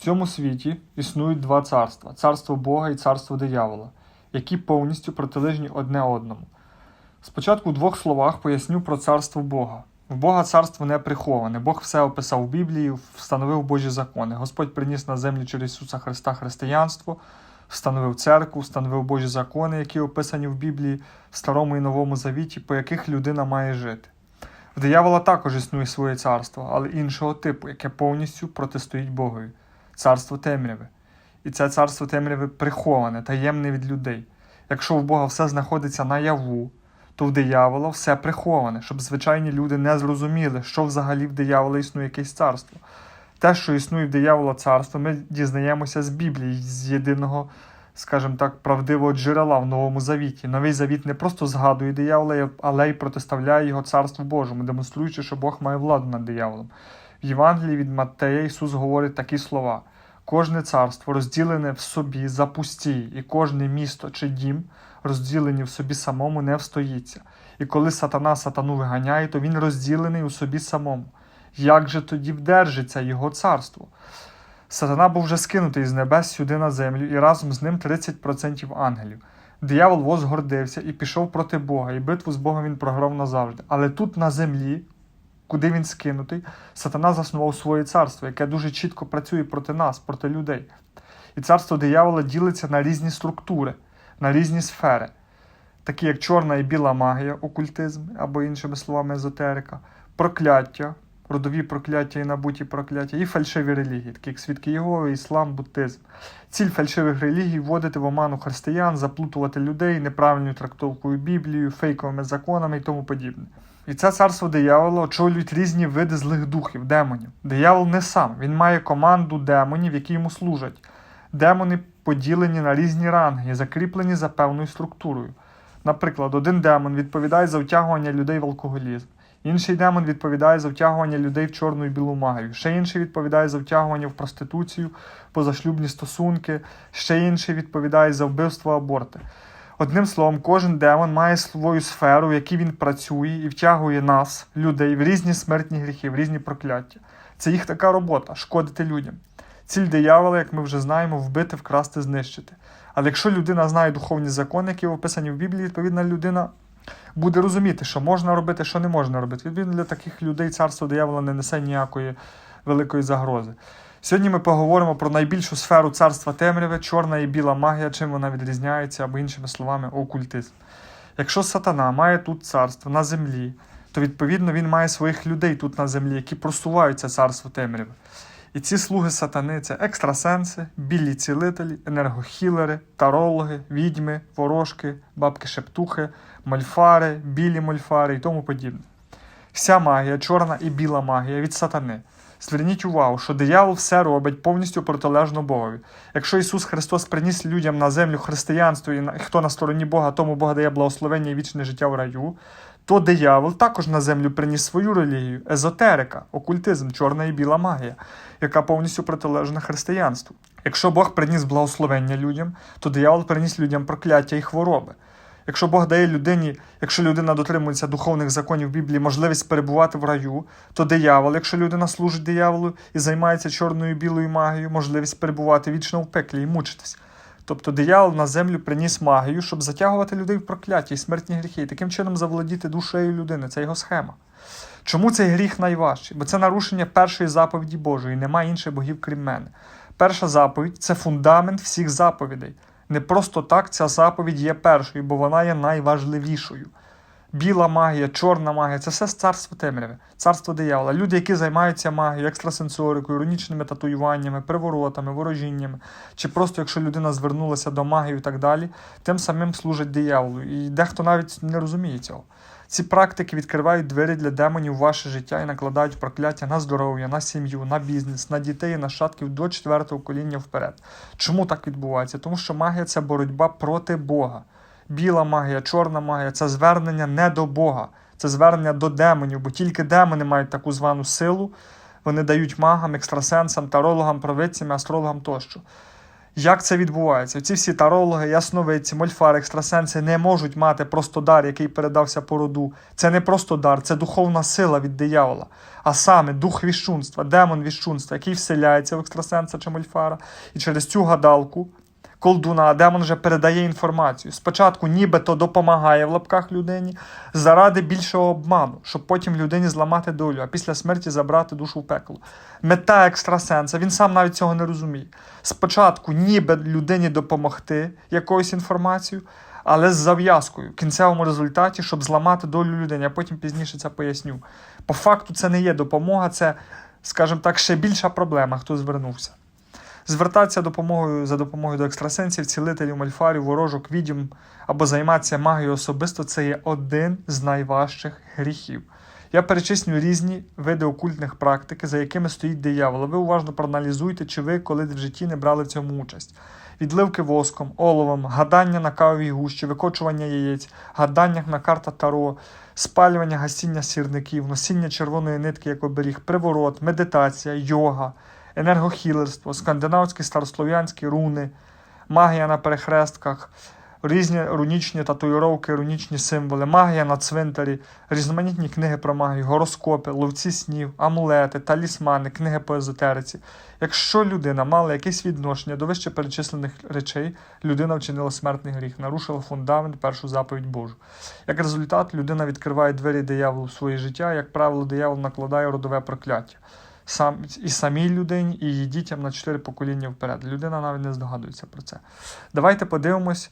В цьому світі існують два царства: царство Бога і царство диявола, які повністю протилежні одне одному. Спочатку в двох словах поясню про царство Бога. В Бога царство не приховане. Бог все описав в Біблії, встановив Божі закони. Господь приніс на землю через Ісуса Христа християнство, встановив церкву, встановив Божі закони, які описані в Біблії, в Старому і Новому Завіті, по яких людина має жити. В диявола також існує своє царство, але іншого типу, яке повністю протистоїть Богові царство темряви. І це царство темряви приховане, таємне від людей. Якщо в Бога все знаходиться наяву, то в диявола все приховане, щоб звичайні люди не зрозуміли, що взагалі в диявола існує якесь царство. Те, що існує в диявола царство, ми дізнаємося з Біблії, з єдиного, скажімо так, правдивого джерела в Новому Завіті. Новий Завіт не просто згадує диявола, але й протиставляє його царству Божому, демонструючи, що Бог має владу над дияволом. В Євангелії від Маттея Ісус говорить такі слова: кожне царство розділене в собі запустій, і кожне місто чи дім, розділені в собі самому, не встоїться. І коли сатана сатану виганяє, то він розділений у собі самому. Як же тоді вдержиться його царство? Сатана був вже скинутий з небес сюди на землю, і разом з ним 30% ангелів. Диявол возгордився і пішов проти Бога, і битву з Богом він програв назавжди. Але тут на землі, куди він скинутий, сатана заснував своє царство, яке дуже чітко працює проти нас, проти людей. І царство диявола ділиться на різні структури, на різні сфери, такі як чорна і біла магія, окультизм, або іншими словами, езотерика, прокляття, родові прокляття і набуті прокляття, і фальшиві релігії, такі як свідки Єгови, іслам, буддизм. Ціль фальшивих релігій вводити в оману християн, заплутувати людей неправильною трактовкою Біблією, фейковими законами і тому подібне. І це царство диявола очолюють різні види злих духів, демонів. Диявол не сам, він має команду демонів, які йому служать. Демони поділені на різні ранги закріплені за певною структурою. Наприклад, один демон відповідає за втягування людей в алкоголізм, інший демон відповідає за втягування людей в чорну і білу магію, ще інший відповідає за втягування в проституцію, позашлюбні стосунки, ще інший відповідає за вбивство аборти. Одним словом, кожен демон має свою сферу, в якій він працює і втягує нас, людей, в різні смертні гріхи, в різні прокляття. Це їх така робота шкодити людям. Ціль диявола, як ми вже знаємо, вбити, вкрасти, знищити. Але якщо людина знає духовні закони, які описані в Біблії, відповідна людина буде розуміти, що можна робити, що не можна робити. Відповідно, для таких людей царство диявола не несе ніякої великої загрози. Сьогодні ми поговоримо про найбільшу сферу царства темряви, чорна і біла магія, чим вона відрізняється, або іншими словами, окультизм. Якщо сатана має тут царство на землі, то відповідно він має своїх людей тут на землі, які просуваються царство темряви. І ці слуги сатани це екстрасенси, білі цілителі, енергохілери, тарологи, відьми, ворожки, бабки-шептухи, мольфари, білі мольфари і тому подібне. Вся магія, чорна і біла магія від сатани. Зверніть увагу, що диявол все робить повністю протилежно Богові. Якщо Ісус Христос приніс людям на землю християнство, і хто на стороні Бога, тому Бог дає благословення і вічне життя в раю, то диявол також на землю приніс свою релігію, езотерика, окультизм, чорна і біла магія, яка повністю протилежна християнству. Якщо Бог приніс благословення людям, то диявол приніс людям прокляття і хвороби. Якщо Бог дає людині, якщо людина дотримується духовних законів Біблії, можливість перебувати в раю, то диявол, якщо людина служить дияволу і займається чорною і білою магією, можливість перебувати вічно в пеклі і мучитись. Тобто диявол на землю приніс магію, щоб затягувати людей в прокляття і смертні гріхи, і таким чином заволодіти душею людини. Це його схема. Чому цей гріх найважчий? Бо це нарушення першої заповіді Божої, немає інших богів, крім мене. Перша заповідь це фундамент всіх заповідей. Не просто так ця заповідь є першою, бо вона є найважливішою. Біла магія, чорна магія це все царство темряви, царство диявола. Люди, які займаються магією, екстрасенсорикою, іронічними татуюваннями, приворотами, ворожіннями, чи просто якщо людина звернулася до магії і так далі, тим самим служать дияволу. І дехто навіть не розуміє цього. Ці практики відкривають двері для демонів в ваше життя і накладають прокляття на здоров'я, на сім'ю, на бізнес, на дітей і нащадків до четвертого коління вперед. Чому так відбувається? Тому що магія це боротьба проти Бога. Біла магія, чорна магія це звернення не до Бога, це звернення до демонів, бо тільки демони мають таку звану силу, вони дають магам, екстрасенсам, тарологам, провидцям, астрологам тощо. Як це відбувається? Ці всі тарологи, ясновидці, мольфари, екстрасенси не можуть мати просто дар, який передався по роду. Це не просто дар, це духовна сила від диявола. А саме дух віщунства, демон віщунства, який вселяється в екстрасенса чи мольфара, і через цю гадалку колдуна, демон вже передає інформацію. Спочатку нібито допомагає в лапках людині заради більшого обману, щоб потім людині зламати долю, а після смерті забрати душу в пекло. Мета екстрасенса, він сам навіть цього не розуміє. Спочатку ніби людині допомогти якоюсь інформацією, але з зав'язкою в кінцевому результаті, щоб зламати долю людини. Я потім пізніше це поясню. По факту, це не є допомога, це, скажімо так, ще більша проблема, хто звернувся. Звертатися допомогою за допомогою до екстрасенсів, цілителів, мальфарів, ворожок, відьм або займатися магією особисто це є один з найважчих гріхів. Я перечислю різні види окультних практик, за якими стоїть диявол. Ви уважно проаналізуйте, чи ви коли в житті не брали в цьому участь. Відливки воском, оловом, гадання на кавовій гущі, викочування яєць, гадання на карта таро, спалювання гасіння сірників, носіння червоної нитки як оберіг, приворот, медитація, йога, енергохілерство, скандинавські старослов'янські руни, магія на перехрестках, різні рунічні татуїровки, рунічні символи, магія на цвинтарі, різноманітні книги про магію, гороскопи, ловці снів, амулети, талісмани, книги по езотериці. Якщо людина мала якесь відношення до вище перечислених речей, людина вчинила смертний гріх, нарушила фундамент, першу заповідь Божу. Як результат, людина відкриває двері дияволу в своє життя, як правило, диявол накладає родове прокляття. Сам, і самій людині, і її дітям на чотири покоління вперед. Людина навіть не здогадується про це. Давайте подивимось,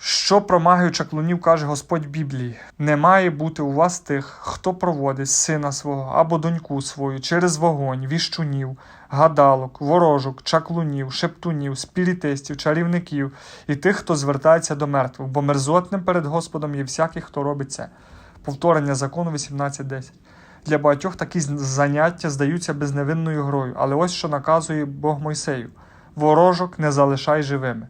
що про магію чаклунів каже Господь Біблії. Не має бути у вас тих, хто проводить сина свого або доньку свою через вогонь, віщунів, гадалок, ворожок, чаклунів, шептунів, спіритистів, чарівників і тих, хто звертається до мертвих, бо мерзотним перед Господом є всякий, хто робить це. Повторення закону 18.10. Для багатьох такі заняття здаються безневинною грою, але ось що наказує Бог Мойсею: ворожок не залишай живими.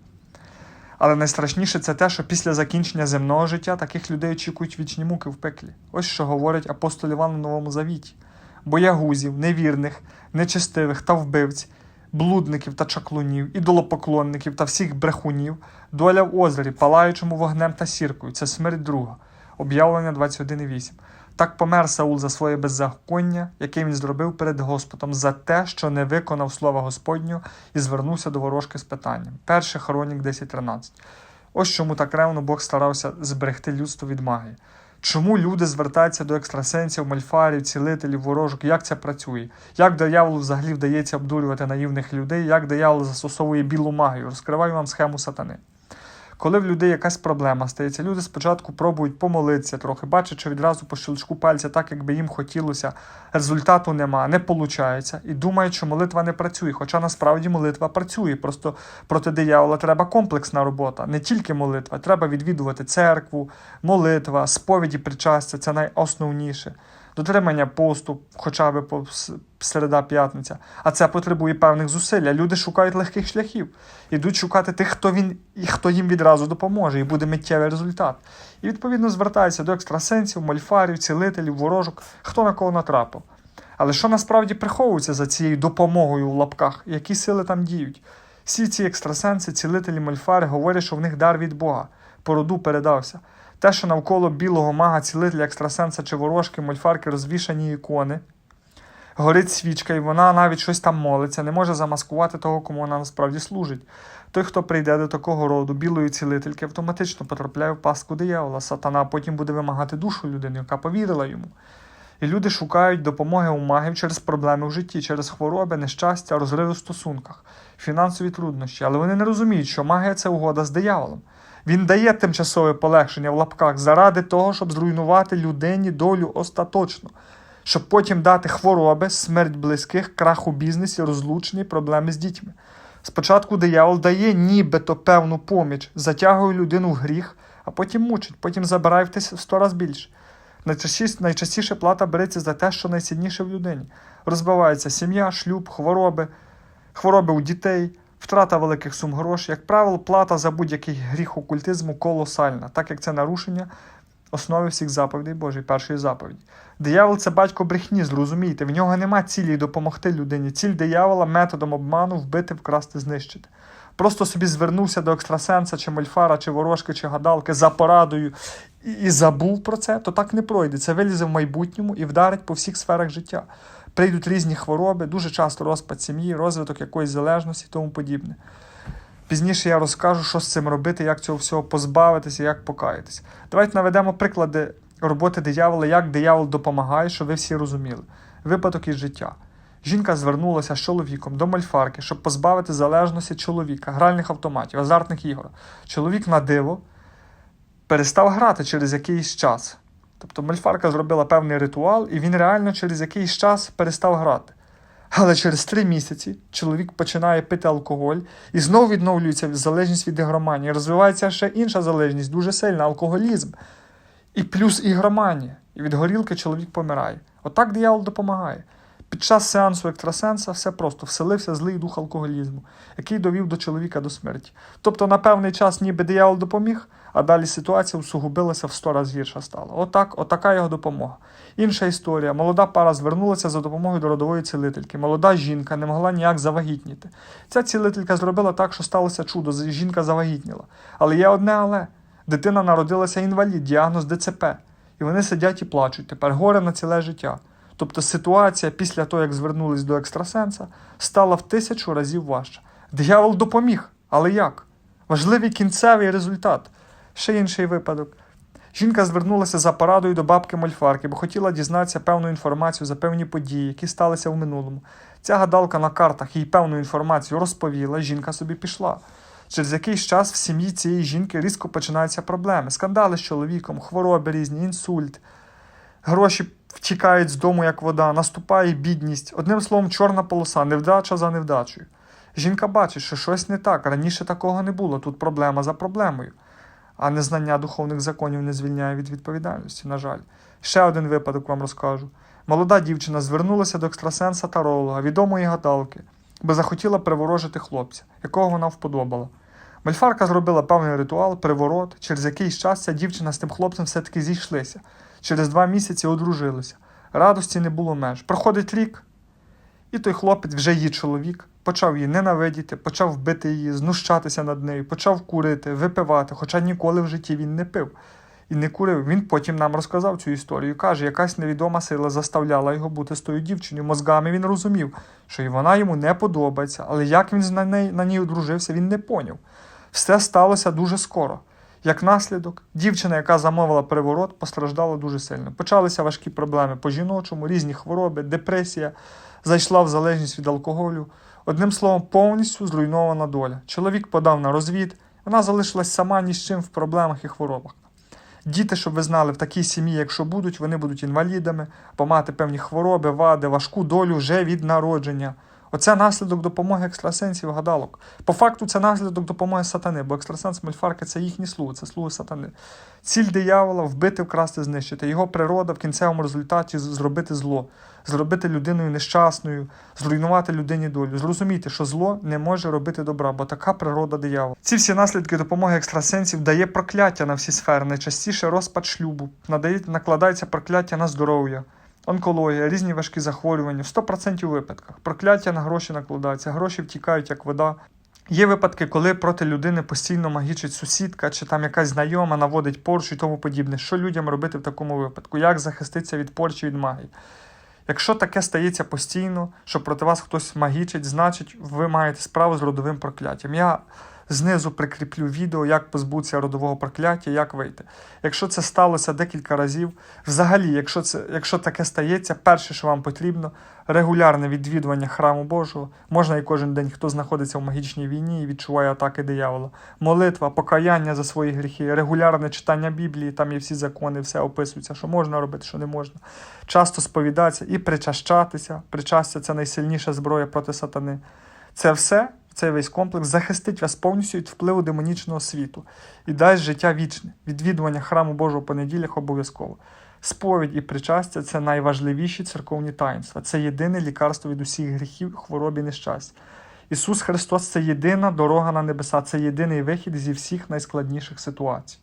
Але найстрашніше це те, що після закінчення земного життя таких людей очікують вічні муки в пеклі. Ось що говорить апостол Іван у Новому Завіті: боягузів, невірних, нечестивих та вбивць, блудників та чаклунів, ідолопоклонників та всіх брехунів, доля в озері, палаючому вогнем та сіркою це смерть друга. Об'явлення 21.8. Так помер Саул за своє беззаконня, яке він зробив перед Господом, за те, що не виконав слова Господнього і звернувся до ворожки з питанням. 1 Хоронік 10.13. Ось чому так ревно Бог старався зберегти людство від магії. Чому люди звертаються до екстрасенсів, мальфарів, цілителів, ворожок? Як це працює? Як дияволу взагалі вдається обдурювати наївних людей? Як диявол застосовує білу магію? Розкриваю вам схему сатани. Коли в людей якась проблема стається, люди спочатку пробують помолитися трохи, бачать, що відразу по щелчку пальця, так якби їм хотілося, результату нема, не виходить, і думають, що молитва не працює. Хоча насправді молитва працює. Просто проти диявола треба комплексна робота. Не тільки молитва, треба відвідувати церкву, молитва, сповіді причастя це найосновніше. Дотримання посту, хоча б по середа п'ятниця. А це потребує певних зусиль. Люди шукають легких шляхів. Ідуть шукати тих, хто він і хто їм відразу допоможе, і буде миттєвий результат. І відповідно звертаються до екстрасенсів, мольфарів, цілителів, ворожок, хто на кого натрапив. Але що насправді приховується за цією допомогою в лапках, які сили там діють? Всі ці екстрасенси, цілителі, мольфари говорять, що в них дар від Бога, по роду передався. Те, що навколо білого мага, цілителя, екстрасенса чи ворожки, мольфарки розвішані ікони, горить свічка, і вона навіть щось там молиться, не може замаскувати того, кому вона насправді служить. Той, хто прийде до такого роду білої цілительки, автоматично потрапляє в пастку диявола. Сатана потім буде вимагати душу людини, яка повірила йому. І люди шукають допомоги у магів через проблеми в житті, через хвороби, нещастя, розриви в стосунках, фінансові труднощі. Але вони не розуміють, що магія це угода з дияволом. Він дає тимчасове полегшення в лапках заради того, щоб зруйнувати людині долю остаточно, щоб потім дати хвороби, смерть близьких, крах у бізнесі, розлучені, проблеми з дітьми. Спочатку диявол дає нібито певну поміч, затягує людину в гріх, а потім мучить, потім забирає в сто раз більше. Найчастіше, найчастіше плата береться за те, що найсильніше в людині. Розбивається сім'я, шлюб, хвороби, хвороби у дітей, втрата великих сум грошей. Як правило, плата за будь-який гріх окультизму колосальна, так як це нарушення основи всіх заповідей Божої, першої заповіді. Диявол це батько брехні, зрозумійте, в нього нема цілі допомогти людині. Ціль диявола методом обману вбити, вкрасти, знищити. просто собі звернувся до екстрасенса, чи мольфара, чи ворожки, чи гадалки за порадою і, і забув про це, то так не пройде. Це вилізе в майбутньому і вдарить по всіх сферах життя. Прийдуть різні хвороби, дуже часто розпад сім'ї, розвиток якоїсь залежності і тому подібне. Пізніше я розкажу, що з цим робити, як цього всього позбавитися, як покаятися. Давайте наведемо приклади роботи диявола, як диявол допомагає, щоб ви всі розуміли. Випадок із життя. Жінка звернулася з чоловіком до мольфарки, щоб позбавити залежності чоловіка, гральних автоматів, азартних ігор. Чоловік на диво перестав грати через якийсь час. Тобто мольфарка зробила певний ритуал, і він реально через якийсь час перестав грати. Але через три місяці чоловік починає пити алкоголь і знову відновлюється залежність від ігроманії. Розвивається ще інша залежність, дуже сильна алкоголізм. І плюс ігроманія. І від горілки чоловік помирає. Отак диявол допомагає. Під час сеансу екстрасенса все просто вселився злий дух алкоголізму, який довів до чоловіка до смерті. Тобто на певний час ніби диявол допоміг, а далі ситуація усугубилася в сто разів гірша стала. Отак, отака його допомога. Інша історія. Молода пара звернулася за допомогою до родової цілительки. Молода жінка не могла ніяк завагітніти. Ця цілителька зробила так, що сталося чудо. Жінка завагітніла. Але є одне але. Дитина народилася інвалід, діагноз ДЦП. І вони сидять і плачуть. Тепер горе на ціле життя. Тобто ситуація після того, як звернулись до екстрасенса, стала в тисячу разів важча. Диявол допоміг, але як? Важливий кінцевий результат. Ще інший випадок. Жінка звернулася за порадою до бабки Мольфарки, бо хотіла дізнатися певну інформацію за певні події, які сталися в минулому. Ця гадалка на картах їй певну інформацію розповіла, жінка собі пішла. Через якийсь час в сім'ї цієї жінки різко починаються проблеми, скандали з чоловіком, хвороби різні, інсульт, гроші втікають з дому, як вода, наступає бідність. Одним словом, чорна полоса, невдача за невдачею. Жінка бачить, що щось не так. Раніше такого не було. Тут проблема за проблемою. А незнання духовних законів не звільняє від відповідальності, на жаль. Ще один випадок вам розкажу. Молода дівчина звернулася до екстрасенса таролога, відомої гадалки, бо захотіла приворожити хлопця, якого вона вподобала. Мальфарка зробила певний ритуал, приворот. Через якийсь час ця дівчина з тим хлопцем все-таки зійшлися. Через два місяці одружилися. Радості не було меж. Проходить рік, і той хлопець, вже її чоловік, почав її ненавидіти, почав бити її, знущатися над нею, почав курити, випивати, хоча ніколи в житті він не пив і не курив. Він потім нам розказав цю історію. Каже, якась невідома сила заставляла його бути з тою дівчиною. Мозгами він розумів, що і вона йому не подобається, але як він на неї на ній одружився, він не поняв. Все сталося дуже скоро. Як наслідок, дівчина, яка замовила переворот, постраждала дуже сильно. Почалися важкі проблеми по жіночому, різні хвороби, депресія, зайшла в залежність від алкоголю. Одним словом, повністю зруйнована доля. Чоловік подав на розвід, вона залишилась сама ні з чим в проблемах і хворобах. Діти, щоб ви знали, в такій сім'ї, якщо будуть, вони будуть інвалідами, або мати певні хвороби, вади, важку долю вже від народження. Оце наслідок допомоги екстрасенсів гадалок. По факту, це наслідок допомоги сатани, бо екстрасенс мольфарка це їхні слуги, це слуги сатани. Ціль диявола вбити, вкрасти, знищити. Його природа в кінцевому результаті зробити зло, зробити людиною нещасною, зруйнувати людині долю. Зрозуміти, що зло не може робити добра, бо така природа диявола. Ці всі наслідки допомоги екстрасенсів дає прокляття на всі сфери, найчастіше розпад шлюбу, надає, накладається прокляття на здоров'я онкологія, різні важкі захворювання, в 100% випадках. Прокляття на гроші накладаються, гроші втікають як вода. Є випадки, коли проти людини постійно магічить сусідка, чи там якась знайома наводить порчу і тому подібне. Що людям робити в такому випадку? Як захиститися від порчі від магії? Якщо таке стається постійно, що проти вас хтось магічить, значить ви маєте справу з родовим прокляттям. Я знизу прикріплю відео, як позбутися родового прокляття, як вийти. Якщо це сталося декілька разів, взагалі, якщо це, якщо таке стається, перше, що вам потрібно, регулярне відвідування храму Божого. Можна і кожен день, хто знаходиться в магічній війні і відчуває атаки диявола. Молитва, покаяння за свої гріхи, регулярне читання Біблії, там є всі закони, все описується, що можна робити, що не можна. Часто сповідатися і причащатися. Причастя це найсильніша зброя проти сатани. Це все цей весь комплекс захистить вас повністю від впливу демонічного світу і дасть життя вічне, відвідування храму Божого по неділях обов'язково. Сповідь і причастя це найважливіші церковні таїнства. Це єдине лікарство від усіх гріхів, хвороб і нещасть. Ісус Христос це єдина дорога на небеса, це єдиний вихід зі всіх найскладніших ситуацій.